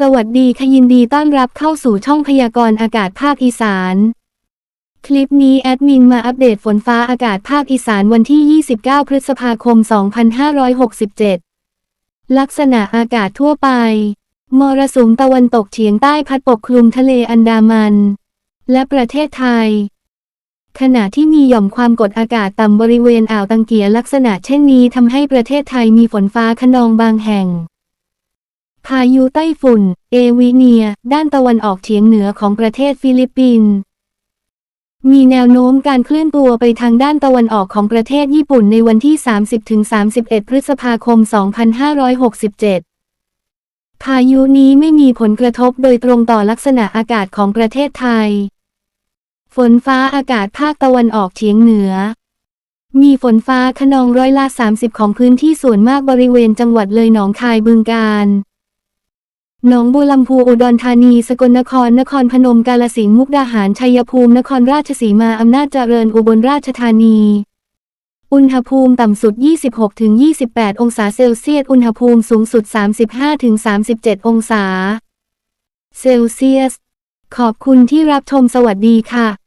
สวัสดีค่ะยินดีต้อนรับเข้าสู่ช่องพยากรณ์อากาศภาคอีสาน คลิปนี้แอดมินมาอัปเดตฝนฟ้าอากาศภาคอีสานวันที่ 29 พฤษภาคม 2567 ลักษณะอากาศทั่วไป มรสุมตะวันตกเฉียงใต้พัดปกคลุมทะเลอันดามัน และประเทศไทย ขณะที่มีหย่อมความกดอากาศต่ำบริเวณอ่าวตังเกียลักษณะเช่นนี้ทำให้ประเทศไทยมีฝนฟ้าคะนองบางแห่ง พายุไต้ฝุ่น เอวิเนีย ด้านตะวันออกเฉียงเหนือของประเทศฟิลิปปินส์มีแนวโน้มการเคลื่อนตัวไปทางด้านตะวันออกของประเทศญี่ปุ่นในวันที่ 30-31 พฤษภาคม 2567 พายุนี้ไม่มีผลกระทบโดยตรงต่อลักษณะอากาศของประเทศไทย ฝนฟ้าอากาศภาคตะวันออกเฉียงเหนือ มีฝนฟ้าคะนองร้อยละ 30 ของพื้นที่ส่วนมากบริเวณจังหวัดเลยหนองคายบึงกาฬ หนองบัวลำพูอุดรธานี สกลนคร นครพนม กาลสิงห์มุกดาหาร ชัยภูมิ นครราชสีมา อำนาจเจริญ อุบลราชธานี อุณหภูมิต่ำสุด 26-28 องศาเซลเซียส อุณหภูมิสูงสุด 35-37 องศา เซลเซียส ขอบคุณที่รับชมสวัสดีค่ะ